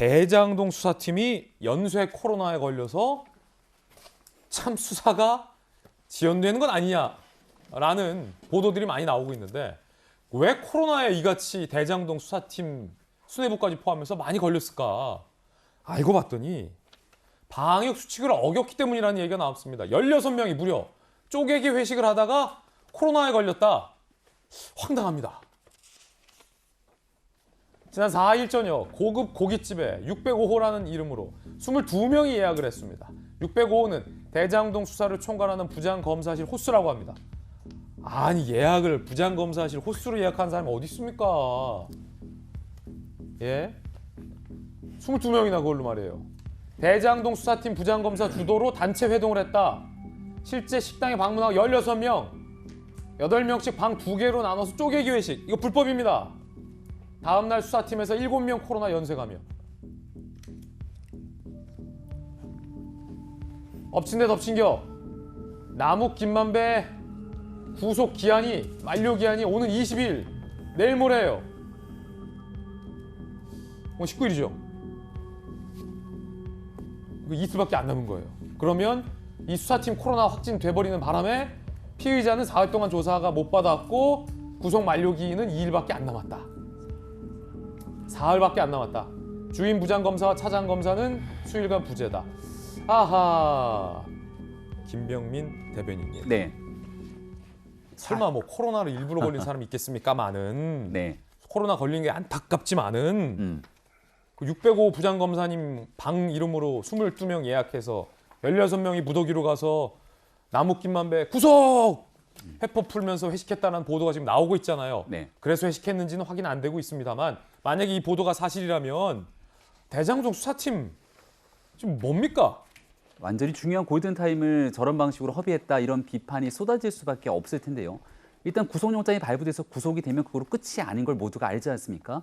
대장동 수사팀이 연쇄 코로나에 걸려서 참 수사가 지연되는 건 아니냐라는 보도들이 많이 나오고 있는데 왜 코로나에 이같이 대장동 수사팀 수뇌부까지 포함해서 많이 걸렸을까? 알고 봤더니 방역 수칙을 어겼기 때문이라는 얘기가 나왔습니다. 16명이 무려 쪼개기 회식을 하다가 코로나에 걸렸다. 황당합니다. 지난 4일 저녁 고급 고깃집에 605호라는 이름으로 22명이 예약을 했습니다. 605호는 대장동 수사를 총괄하는 부장검사실 호수라고 합니다. 아니 예약을 부장검사실 호수로 예약한 사람이 어디 있습니까? 예? 22명이나 그걸로 말이에요. 대장동 수사팀 부장검사 주도로 단체 회동을 했다. 실제 식당에 방문하고 16명, 8명씩 방 2개로 나눠서 쪼개기 회식. 이거 불법입니다. 다음 날 수사팀에서 7명 코로나 연쇄 감염. 엎친 데 덮친 겨. 남욱 김만배 구속 기한이 만료 기한이 오는 20일 내일 모레예요. 오늘 19일이죠. 이거 이틀밖에 안 남은 거예요. 그러면 이 수사팀 코로나 확진 돼버리는 바람에 피의자는 사흘 동안 조사가 못 받았고 구속 만료기는 2일밖에 안 남았다. 사흘밖에 안 남았다. 주임 부장검사와 차장검사는 수일간 부재다. 아하. 김병민 대변인님. 네, 설마 뭐 코로나로 일부러 걸린 사람이 있겠습니까마는 네, 코로나 걸린 게 안타깝지만은 음, 그 605 부장검사님 방 이름으로 22명 예약해서 16명이 무더기로 가서 나무김만 배 구속! 회포 풀면서 회식했다는 보도가 지금 나오고 있잖아요. 네. 그래서 회식했는지는 확인 안 되고 있습니다만 만약에 이 보도가 사실이라면 대장동 수사팀 지금 뭡니까? 완전히 중요한 골든 타임을 저런 방식으로 허비했다 이런 비판이 쏟아질 수밖에 없을 텐데요. 일단 구속영장이 발부돼서 구속이 되면 그거로 끝이 아닌 걸 모두가 알지 않습니까?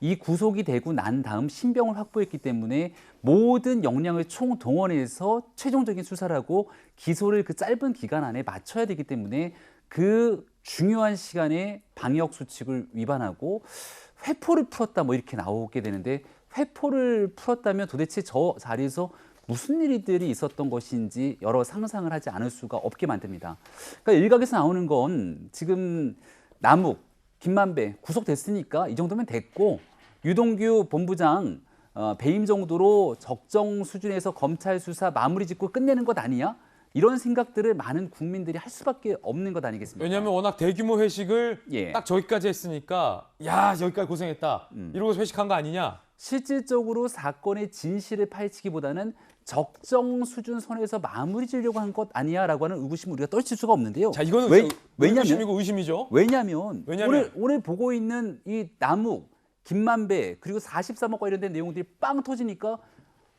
이 구속이 되고 난 다음 신병을 확보했기 때문에 모든 역량을 총동원해서 최종적인 수사를 하고 기소를 그 짧은 기간 안에 맞춰야 되기 때문에 그 중요한 시간에 방역 수칙을 위반하고 회포를 풀었다 뭐 이렇게 나오게 되는데 회포를 풀었다면 도대체 저 자리에서 무슨 일들이 있었던 것인지 여러 상상을 하지 않을 수가 없게 만듭니다. 그러니까 일각에서 나오는 건 지금 남욱, 김만배 구속됐으니까 이 정도면 됐고 유동규 본부장 어, 배임 정도로 적정 수준에서 검찰 수사 마무리 짓고 끝내는 것 아니야? 이런 생각들을 많은 국민들이 할 수밖에 없는 것 아니겠습니까? 왜냐하면 워낙 대규모 회식을 예. 딱 저기까지 했으니까 야 여기까지 고생했다 음. 이러고서 회식한 거 아니냐? 실질적으로 사건의 진실을 파헤치기보다는 적정 수준 선에서 마무리 지려고 한 것 아니야라고 하는 의구심을 우리가 떨칠 수가 없는데요. 자 이거는 왜, 의- 왜냐면 의구심이고 의심이죠. 왜냐면, 왜냐면? 오늘 오늘 보고 있는 이 남욱, 김만배 그리고 43억 관련된 내용들이 빵 터지니까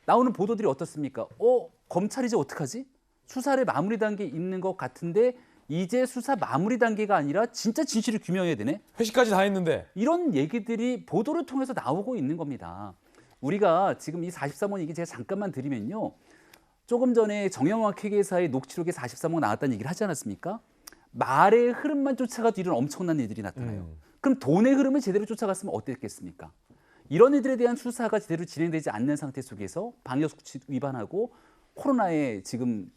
나오는 보도들이 어떻습니까? 어 검찰 이제 어떡하지? 수사를 마무리 단계 있는 것 같은데 이제 수사 마무리 단계가 아니라 진짜 진실을 규명해야 되네. 회식까지 다 했는데 이런 얘기들이 보도를 통해서 나오고 있는 겁니다. 우리가 지금 이 43원 얘기 제가 잠깐만 드리면요. 조금 전에 정영학 회계사의 녹취록에 43원 나왔다는 얘기를 하지 않았습니까? 말의 흐름만 쫓아가도 이런 엄청난 일들이 나타나요. 음. 그럼 돈의 흐름을 제대로 쫓아갔으면 어땠겠습니까? 이런 일들에 대한 수사가 제대로 진행되지 않는 상태 속에서 방역 수칙 위반하고 코로나에 지금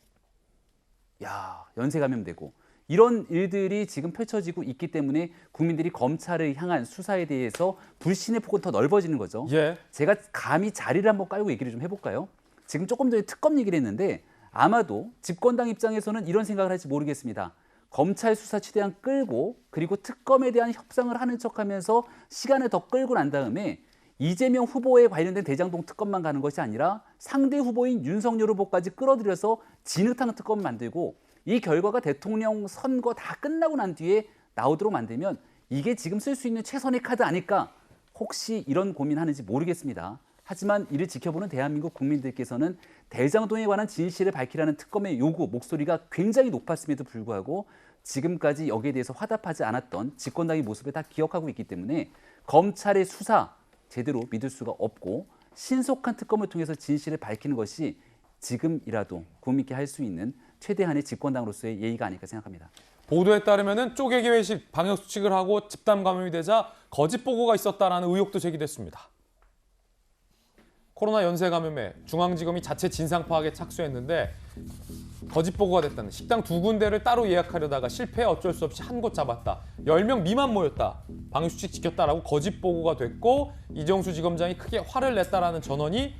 야 연쇄 감염되고 이런 일들이 지금 펼쳐지고 있기 때문에 국민들이 검찰을 향한 수사에 대해서 불신의 폭은 더 넓어지는 거죠. 예 제가 감히 자리를 한번 깔고 얘기를 좀 해볼까요? 지금 조금 전에 특검 얘기를 했는데 아마도 집권당 입장에서는 이런 생각을 할지 모르겠습니다. 검찰 수사 최대한 끌고 그리고 특검에 대한 협상을 하는 척하면서 시간을 더 끌고 난 다음에 이재명 후보에 관련된 대장동 특검만 가는 것이 아니라 상대 후보인 윤석열 후보까지 끌어들여서 진흙탕 특검을 만들고 이 결과가 대통령 선거 다 끝나고 난 뒤에 나오도록 만들면 이게 지금 쓸 수 있는 최선의 카드 아닐까 혹시 이런 고민하는지 모르겠습니다. 하지만 이를 지켜보는 대한민국 국민들께서는 대장동에 관한 진실을 밝히라는 특검의 요구 목소리가 굉장히 높았음에도 불구하고 지금까지 여기에 대해서 화답하지 않았던 집권당의 모습을 다 기억하고 있기 때문에 검찰의 수사 제대로 믿을 수가 없고 신속한 특검을 통해서 진실을 밝히는 것이 지금이라도 국민께 할 수 있는 최대한의 집권당으로서의 예의가 아닐까 생각합니다. 보도에 따르면은 쪼개기 회식 방역 수칙을 하고 집단 감염이 되자 거짓 보고가 있었다라는 의혹도 제기됐습니다. 코로나 연쇄 감염에 중앙지검이 자체 진상 파악에 착수했는데 거짓 보고가 됐다는 식당 두 군데를 따로 예약하려다가 실패해 어쩔 수 없이 한 곳 잡았다. 10명 미만 모였다. 방역수칙 지켰다라고 거짓 보고가 됐고 이정수 지검장이 크게 화를 냈다라는 전원이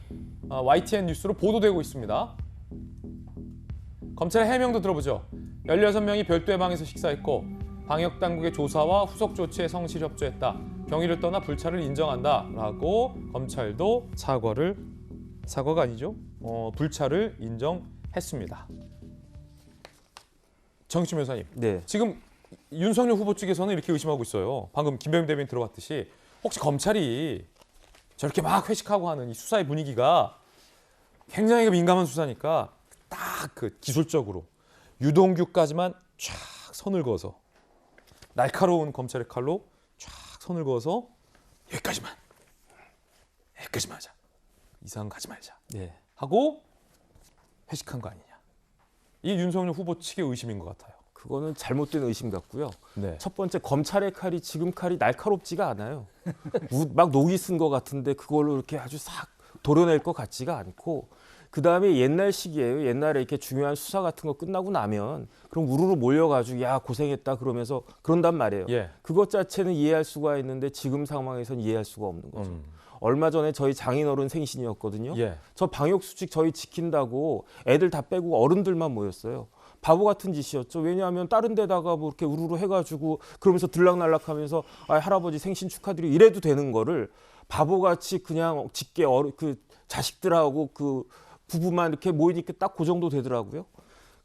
어, YTN 뉴스로 보도되고 있습니다. 검찰의 해명도 들어보죠. 16명이 별도의 방에서 식사했고 방역 당국의 조사와 후속 조치에 성실 협조했다. 경위를 떠나 불찰을 인정한다라고 검찰도 사과를 사과가 아니죠. 어, 불찰을 인정했습니다. 정치 변호사님, 네. 지금 윤석열 후보 측에서는 이렇게 의심하고 있어요. 방금 김병임 대변인 들어봤듯이 혹시 검찰이 저렇게 막 회식하고 하는 이 수사의 분위기가 굉장히 민감한 수사니까 딱 그 기술적으로 유동규까지만 쫙 선을 그어서 날카로운 검찰의 칼로 쫙 선을 그어서 여기까지만 여기까지만 하자 이상 가지 말자 네. 하고 회식한 거 아니냐 이게 윤석열 후보 측의 의심인 것 같아요. 그거는 잘못된 의심 같고요. 네. 첫 번째 검찰의 칼이 지금 칼이 날카롭지가 않아요. 우- 막 녹이 쓴 것 같은데 그걸로 이렇게 아주 싹 도려낼 것 같지가 않고 그 다음에 옛날식이에요. 옛날에 이렇게 중요한 수사 같은 거 끝나고 나면 그럼 우르르 몰려가지고 야 고생했다 그러면서 그런단 말이에요. 예. 그것 자체는 이해할 수가 있는데 지금 상황에서는 이해할 수가 없는 거죠. 음. 얼마 전에 저희 장인어른 생신이었거든요. 예. 저 방역 수칙 저희 지킨다고 애들 다 빼고 어른들만 모였어요. 바보 같은 짓이었죠. 왜냐하면 다른 데다가 뭐 이렇게 우르르 해가지고 그러면서 들락날락하면서 아 할아버지 생신 축하드리고 이래도 되는 거를 바보같이 그냥 직계 어르 그 자식들하고 그 부부만 이렇게 모이니까 딱 그 정도 되더라고요.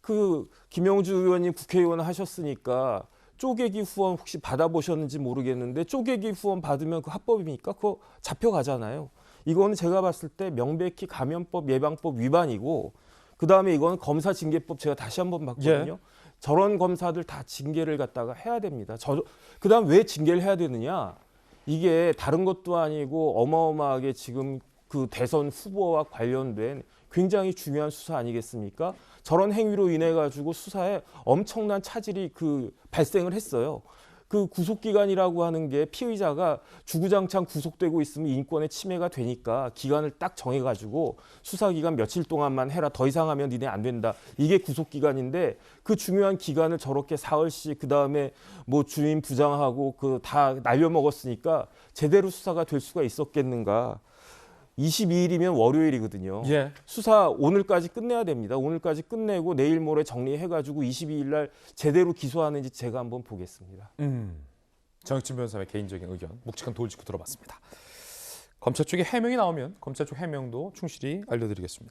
그 김영주 의원님 국회의원 하셨으니까 쪼개기 후원 혹시 받아보셨는지 모르겠는데 쪼개기 후원 받으면 그 합법입니까? 그거 잡혀가잖아요. 이거는 제가 봤을 때 명백히 감염법 예방법 위반이고 그 다음에 이거는 검사 징계법 제가 다시 한번 봤거든요. 저런 검사들 다 징계를 갖다가 해야 됩니다. 저 그다음 왜 징계를 해야 되느냐? 이게 다른 것도 아니고 어마어마하게 지금 그 대선 후보와 관련된 굉장히 중요한 수사 아니겠습니까? 저런 행위로 인해 가지고 수사에 엄청난 차질이 그 발생을 했어요. 그 구속 기간이라고 하는 게 피의자가 주구장창 구속되고 있으면 인권의 침해가 되니까 기간을 딱 정해 가지고 수사 기간 며칠 동안만 해라. 더 이상 하면 니네 안 된다. 이게 구속 기간인데 그 중요한 기간을 저렇게 사흘씩 그 다음에 뭐 주임 부장하고 그 다 날려 먹었으니까 제대로 수사가 될 수가 있었겠는가? 22일이면 월요일이거든요. 예. 수사 오늘까지 끝내야 됩니다. 오늘까지 끝내고 내일 모레 정리해가지고 22일 날 제대로 기소하는지 제가 한번 보겠습니다. 음. 정혁진 변호사의 개인적인 의견 묵직한 돌 짚고 들어봤습니다. 검찰 쪽의 해명이 나오면 검찰 쪽 해명도 충실히 알려드리겠습니다.